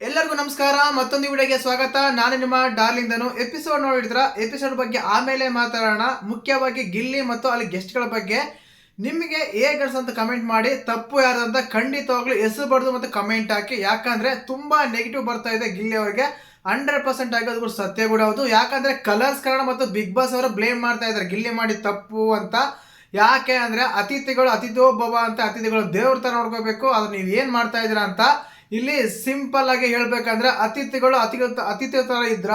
ಎಲ್ಲರಿಗೂ ನಮಸ್ಕಾರ, ಮತ್ತೊಂದು ವಿಡಿಯೋಗೆ ಸ್ವಾಗತ. ನಾನು ನಿಮ್ಮ ಡಾರ್ಲಿಂಗ್ ಎಪಿಸೋಡ್ ನೋಡಿದ್ರ ಎಪಿಸೋಡ್ ಬಗ್ಗೆ ಆಮೇಲೆ ಮಾತಾಡೋಣ. ಮುಖ್ಯವಾಗಿ ಗಿಲ್ಲಿ ಮತ್ತು ಅಲ್ಲಿ ಗೆಸ್ಟ್ಗಳ ಬಗ್ಗೆ. ನಿಮಗೆ ಹೇಗೆ ಅಂತ ಕಮೆಂಟ್ ಮಾಡಿ. ತಪ್ಪು ಯಾರ್ದಂತ ಖಂಡಿತವಾಗ್ಲೂ ಹೆಸರು ಬರೆದು ಮತ್ತು ಕಮೆಂಟ್ ಹಾಕಿ. ಯಾಕಂದ್ರೆ ತುಂಬಾ ನೆಗೆಟಿವ್ ಬರ್ತಾ ಇದೆ ಗಿಲ್ಲಿ ಅವರಿಗೆ. ಹಂಡ್ರೆಡ್ ಪರ್ಸೆಂಟ್ ಆಗಿ ಅದು ಸತ್ಯ ಕೂಡ ಹೌದು ಯಾಕಂದ್ರೆ ಕಲರ್ಸ್ ಕಾರಣ ಮತ್ತು ಬಿಗ್ ಬಾಸ್ ಅವರು ಬ್ಲೇಮ್ ಮಾಡ್ತಾ ಇದ್ದಾರೆ. ಗಿಲ್ಲಿ ಮಾಡಿ ತಪ್ಪು ಅಂತ. ಯಾಕೆ ಅಂದ್ರೆ ಅತಿಥಿಗಳು ಅತಿಥೋ ಭವ ಅಂತ, ಅತಿಥಿಗಳು ದೇವ್ರ ತರ ನೋಡ್ಕೋಬೇಕು. ಅದು ನೀವು ಏನ್ ಮಾಡ್ತಾ ಇದ್ದೀರಾ ಅಂತ ಇಲ್ಲಿ ಸಿಂಪಲ್ ಆಗಿ ಹೇಳ್ಬೇಕಂದ್ರೆ ಅತಿಥಿಗಳು ಅತಿ ಅತಿಥಿ ತರ ಇದ್ರ,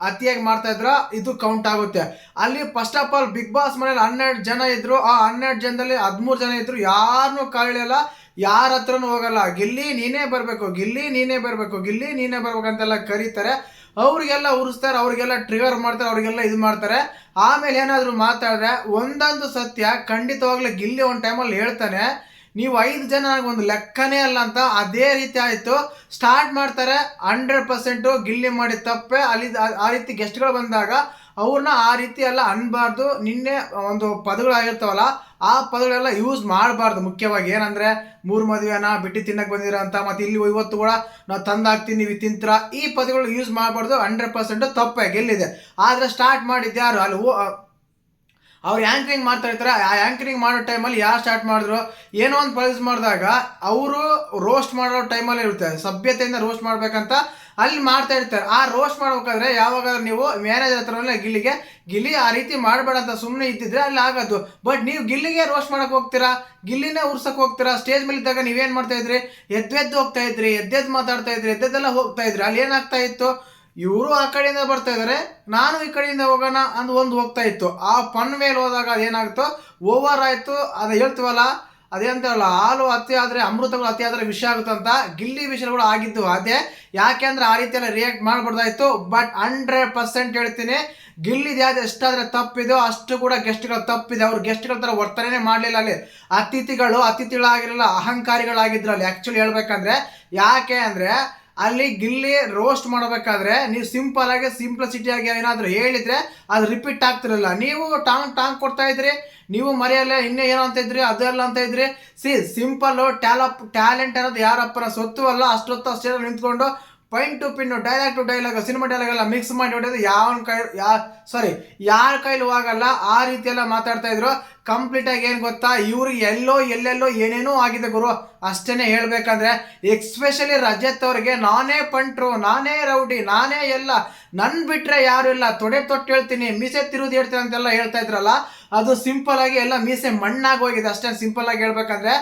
ಅತಿಯಾಗಿ ಮಾಡ್ತಾ ಇದ್ರ, ಇದು ಕೌಂಟ್ ಆಗುತ್ತೆ. ಅಲ್ಲಿ first of all Bigg Boss ಮನೇಲಿ ಹನ್ನೆರಡು ಜನ ಇದ್ರು. ಆ ಹನ್ನೆರಡು ಜನದಲ್ಲಿ ಹದಿಮೂರು ಜನ ಇದ್ರು. ಯಾರನ್ನು ಕಾಯಿಲೆಲ್ಲ ಯಾರ ಹತ್ರನೂ ಹೋಗಲ್ಲ. ಗಿಲ್ಲಿ ನೀನೇ ಬರಬೇಕು. ಗಿಲ್ಲಿ ನೀನೇ ಬರಬೇಕು. ಗಿಲ್ಲಿ ನೀನೇ ಬರ್ಬೇಕಂತೆಲ್ಲ ಕರೀತಾರೆ. ಅವ್ರಿಗೆಲ್ಲ ಉರಿಸ್ತಾರೆ. ಅವ್ರಿಗೆಲ್ಲ ಟ್ರಿಗರ್ ಮಾಡ್ತಾರೆ. ಅವ್ರಿಗೆಲ್ಲ ಇದು ಮಾಡ್ತಾರೆ. ಆಮೇಲೆ ಏನಾದರೂ ಮಾತಾಡಿದ್ರೆ ಒಂದೊಂದು ಸತ್ಯ ಖಂಡಿತವಾಗ್ಲೂ ಗಿಲ್ಲಿ ಒಂದು ಟೈಮಲ್ಲಿ ಹೇಳ್ತಾನೆ. ನೀವು ಐದು ಜನ ಒಂದು ಲೆಕ್ಕನೇ ಅಲ್ಲ ಅಂತ ಅದೇ ರೀತಿ ಆಯಿತು. ಸ್ಟಾರ್ಟ್ ಮಾಡ್ತಾರೆ ಹಂಡ್ರೆಡ್ ಪರ್ಸೆಂಟು ಗಿಲ್ಲಿ ಮಾಡಿ ತಪ್ಪೆ. ಅಲ್ಲಿ ಆ- ರೀತಿ ಗೆಸ್ಟ್ಗಳು ಬಂದಾಗ ಅವ್ರನ್ನ ಆ ರೀತಿ ಎಲ್ಲ ಅನ್ಬಾರ್ದು. ನಿನ್ನೆ ಒಂದು ಪದಗಳಾಗಿರ್ತಾವಲ್ಲ ಆ ಪದಗಳೆಲ್ಲ ಯೂಸ್ ಮಾಡಬಾರ್ದು ಮುಖ್ಯವಾಗಿ. ಏನಂದರೆ, ಮೂರು ಮದುವೆನ, ಬಿಟ್ಟು ತಿನ್ನಕ್ಕೆ ಬಂದಿರೋ ಅಂತ, ಮತ್ತೆ ಇಲ್ಲಿ ಇವತ್ತು ಕೂಡ ನಾವು ತಂದಾಗ್ತೀನಿ ನೀವು ತಿಂತೀರ? ಈ ಪದಗಳು ಯೂಸ್ ಮಾಡಬಾರ್ದು ಹಂಡ್ರೆಡ್ ಪರ್ಸೆಂಟು ತಪ್ಪೆ, ಗೆಲ್ಲಿದೆ. ಆದರೆ ಸ್ಟಾರ್ಟ್ ಮಾಡಿದ್ದು ಯಾರು? ಅಲ್ಲಿ ಅವ್ರು ಆ್ಯಂಕರಿಂಗ್ ಮಾಡ್ತಾ ಇರ್ತಾರೆ ಆ ಆ್ಯಂಕರಿಂಗ್ ಮಾಡೋ ಟೈಮಲ್ಲಿ ಯಾರು ಸ್ಟಾರ್ಟ್ ಮಾಡಿದ್ರು? ಏನೋ ಒಂದು ಪ್ರೊಡ್ಯೂಸ್ ಮಾಡಿದಾಗ ಅವರು ರೋಸ್ಟ್ ಮಾಡೋ ಟೈಮಲ್ಲಿ ಇರುತ್ತೆ. ಸಭ್ಯತೆಯಿಂದ ರೋಸ್ಟ್ ಮಾಡಬೇಕಂತ ಅಲ್ಲಿ ಮಾಡ್ತಾ ಇರ್ತಾರೆ. ಆ ರೋಸ್ಟ್ ಮಾಡ್ಬೇಕಾದ್ರೆ ಯಾವಾಗ ನೀವು ಮ್ಯಾನೇಜರ್ ಹತ್ರನೇ ಗಿಲ್ಲಿಗೆ, ಗಿಲ್ಲಿ, ಆ ರೀತಿ ಮಾಡಬೇಡ ಅಂತ ಸುಮ್ಮನೆ ಇದ್ದಿದ್ರೆ ಅಲ್ಲಿ ಆಗೋದು ಬಟ್ ನೀವು ಗಿಲ್ಲಿಗೆ ರೋಸ್ಟ್ ಮಾಡೋಕೆ ಹೋಗ್ತೀರಾ? ಗಿಲ್ಲಿನೇ ಉರ್ಸಕ್ಕೆ ಹೋಗ್ತೀರಾ? ಸ್ಟೇಜ್ ಮೇಲೆ ಇದ್ದಾಗ ನೀವೇನು ಮಾಡ್ತಾ ಇದ್ರಿ? ಎದ್ದೆದ್ದು ಹೋಗ್ತಾ ಇದ್ರಿ, ಎದ್ದೆದ್ದು ಮಾತಾಡ್ತಾ ಇದ್ರಿ, ಎದ್ದೆದ್ದೆಲ್ಲ ಹೋಗ್ತಾ ಇದ್ರಿ. ಅಲ್ಲಿ ಏನಾಗ್ತಾ ಇತ್ತು? ಇವರು ಆ ಕಡೆಯಿಂದ ಬರ್ತಾ ಇದ್ದಾರೆ ನಾನು ಈ ಕಡೆಯಿಂದ ಹೋಗೋಣ ಅಂದ್ ಒಂದು ಹೋಗ್ತಾ ಇತ್ತು. ಆ ಪನ್ ಮೇಲೆ ಹೋದಾಗ ಅದೇನಾಗುತ್ತೋ, ಓವರ್ ಆಯ್ತು, ಅದು ಹೇಳ್ತೀವಲ್ಲ ಹೇಳಲ್ಲ, ಹಾಲು ಅತಿ ಆದರೆ, ಅಮೃತಗಳು ಅತಿ ಆದರೆ ವಿಷ ಆಗುತ್ತಂತ ಗಿಲ್ಲಿ ವಿಷಯಗಳು ಆಗಿದ್ದು. ಅದೇ ಯಾಕೆ ಅಂದ್ರೆ ಆ ರೀತಿಯೆಲ್ಲ ರಿಯಾಕ್ಟ್ ಮಾಡ್ಬಾರ್ದಾಯ್ತು ಬಟ್ ಹಂಡ್ರೆಡ್ ಪರ್ಸೆಂಟ್ ಹೇಳ್ತೀನಿ ಗಿಲ್ಲಿ ಯಾವ್ದು ಎಷ್ಟಾದ್ರೆ ತಪ್ಪಿದೆಯೋ ಅಷ್ಟು ಕೂಡ ಗೆಸ್ಟ್ಗಳು ತಪ್ಪಿದೆ. ಅವ್ರು ಗೆಸ್ಟ್ಗಳ ಥರ ವರ್ತನೆ ಮಾಡಲಿಲ್ಲ ಅಲ್ಲಿ. ಅತಿಥಿಗಳು, ಅತಿಥಿಗಳಾಗಿರಲಿಲ್ಲ ಅಹಂಕಾರಿಗಳಾಗಿದ್ರು ಅಲ್ಲಿ ಆ್ಯಕ್ಚುಲಿ ಹೇಳ್ಬೇಕಂದ್ರೆ, ಯಾಕೆ ಅಂದ್ರೆ ಅಲ್ಲಿ ಗಿಲ್ಲಿ ರೋಸ್ಟ್ ಮಾಡಬೇಕಾದ್ರೆ ನೀವು ಸಿಂಪಲ್ ಆಗಿ ಸಿಂಪ್ಲಿಸಿಟಿ ಆಗಿ ಏನಾದರೂ ಹೇಳಿದ್ರೆ ಅದು ರಿಪೀಟ್ ಆಗ್ತಿರಲ್ಲ. ನೀವು ಟಾಂಗ್ ಟಾಂಗ್ ಕೊಡ್ತಾ ಇದ್ರಿ, ನೀವು ಮರೆಯಲ್ಲ ಇನ್ನೇ ಏನೋ ಅಂತ ಇದ್ರಿ ಅದೆಲ್ಲ ಅಂತ ಇದ್ರಿ, ಸಿ ಸಿಂಪಲ್ ಟ್ಯಾಲಪ್ ಟ್ಯಾಲೆಂಟ್ ಅನ್ನೋದು ಯಾರಪ್ಪನ ಸೊತ್ತು ಅಲ್ಲ, ಅಷ್ಟೊತ್ತು ಅಷ್ಟೇ ನಿಂತ್ಕೊಂಡು point to pin dialogue to dialogue cinema dialogue ಎಲ್ಲ ಮಿಕ್ಸ್ ಮಾಡಿ ಹೊಡೆಯೋದು ಯಾವ ಕೈ, ಯಾ ಸಾರಿ ಯಾರ ಕೈಲೂ ಆಗಲ್ಲ ಆ ರೀತಿ ಎಲ್ಲ ಮಾತಾಡ್ತಾ ಇದ್ರು. ಕಂಪ್ಲೀಟ್ ಆಗಿ ಏನು ಗೊತ್ತಾ? ಇವ್ರಿಗೆ ಎಲ್ಲೋ, ಎಲ್ಲೆಲ್ಲೋ ಏನೇನೋ ಆಗಿದೆ ಗುರು. ಅಷ್ಟೇ ಹೇಳಬೇಕಂದ್ರೆ ಎಕ್ಸ್ಪೆಷಲಿ ರಜತ್ ಅವ್ರಿಗೆ ನಾನೇ ಪಂಟ್ರು ನಾನೇ ರೌಡಿ, ನಾನೇ ಎಲ್ಲ. ನನ್ನ ಬಿಟ್ಟರೆ ಯಾರು ಇಲ್ಲ. ತೊಡೆ ತೊಟ್ಟು ಹೇಳ್ತೀನಿ, ಮೀಸೆ ತಿರುವುದು ಹೇಳ್ತೀನಿ ಅಂತೆಲ್ಲ ಹೇಳ್ತಾ ಇದ್ರಲ್ಲ ಅದು ಸಿಂಪಲ್ ಆಗಿ ಎಲ್ಲ ಮೀಸೆ ಮಣ್ಣಾಗಿ ಹೋಗಿದೆ. ಅಷ್ಟೇ ಸಿಂಪಲ್ ಆಗಿ ಹೇಳ್ಬೇಕಂದ್ರೆ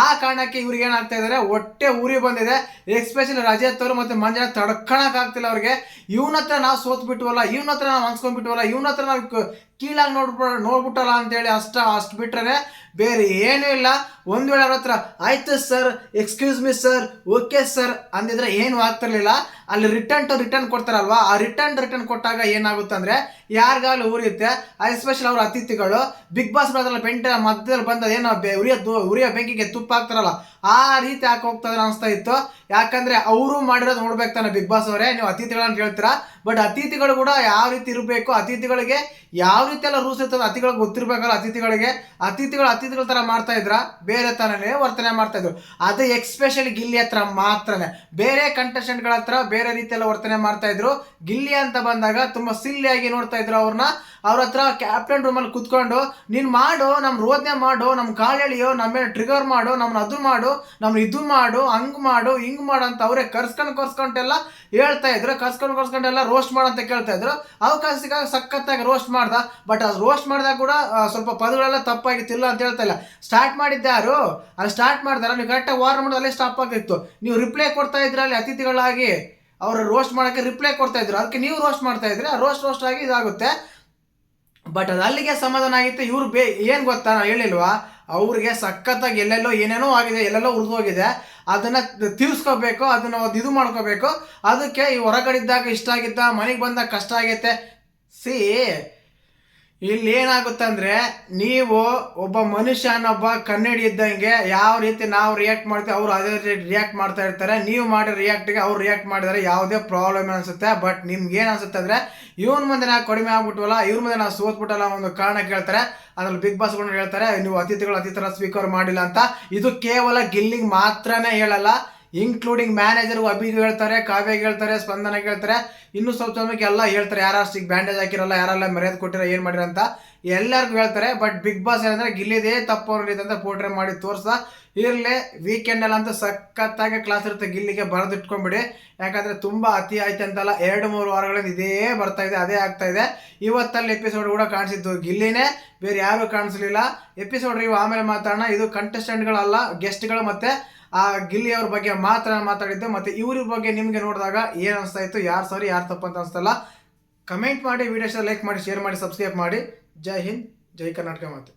ಆ ಕಾರಣಕ್ಕೆ ಇವ್ರಿಗೆ ಏನಾಗ್ತಾ ಇದ್ದಾರೆ ಹೊಟ್ಟೆ ಊರಿ ಬಂದಿದೆ. ಎಕ್ಸ್ಪೆಷಲಿ ಅವರು ಮತ್ತೆ ಮಂಜನ ತಡ್ಕೊಳಕ್ ಆಗ್ತಿಲ್ಲ ಅವ್ರಿಗೆ. ಇವನ ಹತ್ರ ನಾವು ಸೋತ್ ಬಿಟ್ವಲ್ಲ, ಇವನ ಹತ್ರ ನಾವು ಅನ್ಸ್ಕೊಂಡ್ಬಿಟ್ವಲ್ಲ ಇವನ ಹತ್ರ ನಾವು ಕೀಳಾಗಿ ನೋಡ್ಬಿಡ ನೋಡ್ಬಿಟ್ಟಲ್ಲ ಅಂತೇಳಿ ಅಷ್ಟ ಅಷ್ಟು ಬಿಟ್ರೆ ಬೇರೆ ಏನೂ ಇಲ್ಲ. ಒಂದು ವೇಳೆ ಅವ್ರ ಹತ್ರ, ಆಯ್ತು sir excuse me sir okay sir ಅಂದಿದ್ರೆ ಏನು ಆಗ್ತಿರ್ಲಿಲ್ಲ. ಅಲ್ಲಿ ರಿಟರ್ನ್ ಟು ರಿಟರ್ನ್ ಕೊಡ್ತಾರಲ್ವಾ? ಆ ರಿಟರ್ನ್ ರಿಟರ್ನ್ ಕೊಟ್ಟಾಗ ಏನಾಗುತ್ತೆ ಅಂದ್ರೆ ಯಾರಿಗಾಗಲೂ ಉರಿಯುತ್ತೆ. ಎಸ್ಪೆಷಲ್ ಅವ್ರ ಅತಿಥಿಗಳು ಬಿಗ್ ಬಾಸ್ ಬ್ರದರ್ ಬೆಂಟ ಮಧ್ಯದಲ್ಲಿ ಬಂದ ಏನೋ ಉರಿಯೋ ಉರಿಯೋ ಬೆಂಕಿಗೆ ತುಪ್ಪ ಹಾಕ್ತಾರಲ್ಲ, ಆ ರೀತಿ ಹಾಕಿ ಹೋಗ್ತದೆ ಅನಿಸ್ತಾ ಇತ್ತು. ಯಾಕಂದ್ರೆ ಅವರು ಮಾಡಿರೋದು ನೋಡ್ಬೇಕು ತಾನೆ ಬಿಗ್ ಬಾಸ್ ಅವರೇ. ನೀವು ಅತಿಥಿಗಳನ್ನ ಹೇಳ್ತೀರಾ ಬಟ್ ಅತಿಥಿಗಳು ಕೂಡ ಯಾವ ರೀತಿ ಇರಬೇಕು? ಅತಿಥಿಗಳಿಗೆ ಯಾವ ರೀತಿ ಎಲ್ಲ ರೂಲ್ಸ್ ಇರ್ತದೆ? ಅತಿಥಿಗಳಿಗೆ ಗೊತ್ತಿರಬೇಕಲ್ಲ ಅತಿಥಿಗಳಿಗೆ. ಅತಿಥಿಗಳು ಅತಿಥಿಗಳ ತರ ಮಾಡ್ತಾ ಇದ್ರ? ಬೇರೆ ಥರನೇ ವರ್ತನೆ ಮಾಡ್ತಾ ಇದ್ರು. ಅದು ಎಕ್ಸ್ಪೆಷಲಿ ಗಿಲ್ಲಿ ಹತ್ರ ಮಾತ್ರನೇ. ಬೇರೆ ಕಂಟೆಸ್ಟೆಂಟ್ಗಳ ಹತ್ರ ಬೇರೆ ರೀತಿಯೆಲ್ಲ ವರ್ತನೆ ಮಾಡ್ತಾ ಇದ್ರು. ಗಿಲ್ಲಿ ಅಂತ ಬಂದಾಗ ತುಂಬಾ ಸಿಲ್ಲಿಯಾಗಿ ನೋಡ್ತಾ ಇದ್ರು ಅವ್ರನ್ನ ಅವ್ರ ಹತ್ರ ಕ್ಯಾಪ್ಟನ್ ರೂಮಲ್ಲಿ ಕುತ್ಕೊಂಡು, ನೀನ್ ಮಾಡು ನಮ್ಮ ರೋದನೆ ಮಾಡು ನಮ್ಮ ಕಾಲು ಎಳಿಯೋ ನಮ್ಮ ಮೇಲೆ ಟ್ರಿಗರ್ ಮಾಡು, ನಮ್ನ ಅದು ಮಾಡು ನಮ್ಮ ಇದು ಮಾಡು, ಹಂಗೆ ಮಾಡು, ಹಿಂಗ್ ಮಾಡು ಅಂತ ಅವರೇ ಕರ್ಸ್ಕೊಂಡು ಕರ್ಸ್ಕೊಂಡೆಲ್ಲ ಹೇಳ್ತಾ ಇದ್ರು. ಕರ್ಸ್ಕೊಂಡು ಕರ್ಸ್ಕೊಂಡೆಲ್ಲ ರೋಸ್ಟ್ ಮಾಡು ಅಂತ ಕೇಳ್ತಾ ಇದ್ರು. ಅವಕಾಶ ಸಿಕ್ಕಾಗ ಸಖತ್ತಾಗಿ ರೋಸ್ಟ್ ಮಾಡ್ದ. ಬಟ್ ಅದು ರೋಸ್ಟ್ ಮಾಡಿದಾಗ ಕೂಡ ಸ್ವಲ್ಪ ಪದಗಳೆಲ್ಲ ತಪ್ಪಾಗಿತ್ತಿಲ್ಲ ಅಂತ ಹೇಳ್ತಾ ಇಲ್ಲ. ಸ್ಟಾರ್ಟ್ ಮಾಡಿದ್ದಾರು ಅಲ್ಲಿ ಸ್ಟಾರ್ಟ್ ಮಾಡ್ದಾರ ನೀವು ಕರೆಕ್ಟಾಗಿ ವಾರ್ ಮಾಡೋದು ಅಲ್ಲೇ ಸ್ಟಾಪ್ ಆಗಿತ್ತು. ನೀವು ರಿಪ್ಲೈ ಕೊಡ್ತಾ ಇದ್ರ ಅಲ್ಲಿ ಅತಿಥಿಗಳಾಗಿ, ಅವ್ರು ರೋಸ್ಟ್ ಮಾಡೋಕ್ಕೆ ರಿಪ್ಲೈ ಕೊಡ್ತಾ ಇದ್ರು. ಅದಕ್ಕೆ ನೀವು ರೋಸ್ಟ್ ಮಾಡ್ತಾ ಇದ್ರಿ. ಆ ರೋಸ್ಟ್ ರೋಸ್ಟ್ ಆಗಿ ಇದಾಗುತ್ತೆ. ಬಟ್ ಅದು ಅಲ್ಲಿಗೆ ಸಮಾಧಾನ ಆಗಿತ್ತು. ಇವ್ರು ಬೇ ಏನು ಗೊತ್ತಾ ನಾನು ಹೇಳಿಲ್ವಾ? ಅವ್ರಿಗೆ ಸಖತ್ತಾಗಿ ಎಲ್ಲೆಲ್ಲೋ ಏನೇನೋ ಆಗಿದೆ, ಎಲ್ಲೆಲ್ಲೋ ಹೋಗಿದೆ. ಅದನ್ನ ತೀರ್ಸ್ಕೋಬೇಕು, ಅದನ್ನ ಇದು ಮಾಡ್ಕೋಬೇಕು. ಅದಕ್ಕೆ ಈ ಹೊರಗಡಿದ್ದಾಗ ಇಷ್ಟ ಆಗಿದ್ದ ಮನೆಗೆ ಬಂದಾಗ ಕಷ್ಟ ಆಗೈತೆ. ಸಿ ಇಲ್ಲಿ ಏನಾಗುತ್ತಂದ್ರೆ ನೀವು ಒಬ್ಬ ಮನುಷ್ಯನೊಬ್ಬ ಕನ್ನಡಿ ಇದ್ದಂಗೆ ಯಾವ ರೀತಿ ನಾವು ರಿಯಾಕ್ಟ್ ಮಾಡ್ತೀವಿ ಅವ್ರು ಅದೇ ರೀತಿ ರಿಯಾಕ್ಟ್ ಮಾಡ್ತಾ ಇರ್ತಾರೆ. ನೀವು ಮಾಡೋ ರಿಯಾಕ್ಟ್ಗೆ ಅವ್ರು ರಿಯಾಕ್ಟ್ ಮಾಡಿದರೆ ಯಾವುದೇ ಪ್ರಾಬ್ಲಮ್ ಅನಿಸುತ್ತೆ. ಬಟ್ ನಿಮ್ಗೆ ಏನು ಅನ್ಸುತ್ತೆ ಅಂದ್ರೆ ಇವನ್ ಮುಂದೆ ನಾವು ಕಡಿಮೆ ಆಗ್ಬಿಟ್ವಲ್ಲ, ಇವ್ರ ಮುಂದೆ ನಾವು ಸೋತ್ಬಿಟ್ಟಲ್ಲ ಒಂದು ಕಾರಣ ಕೇಳ್ತಾರೆ. ಅದ್ರಲ್ಲಿ ಬಿಗ್ ಬಾಸ್ ಹೇಳ್ತಾರೆ, ನೀವು ಅತಿಥಿಗಳು ಅತಿಥರ ಸ್ವೀಕಾರ ಮಾಡಿಲ್ಲ ಅಂತ. ಇದು ಕೇವಲ ಗಿಲ್ಲಿಂಗ್ ಮಾತ್ರನೇ ಹೇಳಲ್ಲ. ಇನ್ಕ್ಲೂಡಿಂಗ್ ಮ್ಯಾನೇಜರ್ ಅಭಿಗೆ ಹೇಳ್ತಾರೆ ಕಾವ್ಯಗೆ ಹೇಳ್ತಾರೆ, ಸ್ಪಂದನ ಹೇಳ್ತಾರೆ. ಇನ್ನೂ ಸ್ವಲ್ಪ ಸಮಯಕ್ಕೆ ಎಲ್ಲ ಹೇಳ್ತಾರೆ. ಯಾರು ಅಷ್ಟಿಗೆ ಬ್ಯಾಂಡೇಜ್ ಹಾಕಿರಲ್ಲ ಯಾರೆಲ್ಲ ಮರ್ಯಾದೆ ಕೊಟ್ಟಿರೋ ಏನು ಮಾಡಿರ ಅಂತ ಎಲ್ಲರಿಗೂ ಹೇಳ್ತಾರೆ. ಬಟ್ ಬಿಗ್ ಬಾಸ್ ಏನಂದ್ರೆ ಗಿಲ್ಲಿದೇ ತಪ್ಪು ಅಂತ ಪೋಟ್ರೆ ಮಾಡಿ ತೋರ್ಸ. ಇರಲಿ ವೀಕೆಂಡಲ್ಲಿ ಅಂತ ಸಖತ್ತಾಗಿ ಕ್ಲಾಸ್ ಇರುತ್ತೆ. ಗಿಲ್ಲಿಗೆ ಬರೆದಿಟ್ಕೊಂಡ್ಬಿಡಿ. ಯಾಕಂದ್ರೆ ತುಂಬಾ ಅತಿ ಆಯ್ತು ಅಂತಲ್ಲ ಎರಡು, ಮೂರು ವಾರಗಳಿಂದ ಇದೇ ಬರ್ತಾ ಇದೆ, ಅದೇ ಆಗ್ತಾ ಇದೆ. ಇವತ್ತಲ್ಲಿ ಎಪಿಸೋಡ್ ಕೂಡ ಕಾಣಿಸಿದ್ದು ಗಿಲ್ಲಿನೇ. ಬೇರೆ ಯಾರು ಕಾಣಿಸ್ಲಿಲ್ಲ. ಎಪಿಸೋಡ್ ಇವು ಆಮೇಲೆ ಮಾತಾಡೋಣ. ಇದು ಕಂಟೆಸ್ಟೆಂಟ್ಗಳಲ್ಲ ಗೆಸ್ಟ್ಗಳು ಮತ್ತೆ ಆ ಗಿಲ್ಲಿ ಅವ್ರ ಬಗ್ಗೆ ಮಾತ್ರ ಮಾತಾಡಿದ್ದು, ಮತ್ತೆ ಇವ್ರ ಬಗ್ಗೆ ನಿಮ್ಗೆ ನೋಡಿದಾಗ ಏನ್ ಅನಿಸ್ತಾ ಇತ್ತು ಯಾರು ಸರಿ ಯಾರು ತಪ್ಪು ಅಂತ ಅನಿಸ್ತಲ್ಲ. ಕಮೆಂಟ್ ಮಾಡಿ ವಿಡಿಯೋಸ್ ಲೈಕ್ ಮಾಡಿ ಶೇರ್ ಮಾಡಿ ಸಬ್ಸ್ಕ್ರೈಬ್ ಮಾಡಿ. ಜೈ ಹಿಂದ್, ಜೈ ಕರ್ನಾಟಕ ಮಾತು.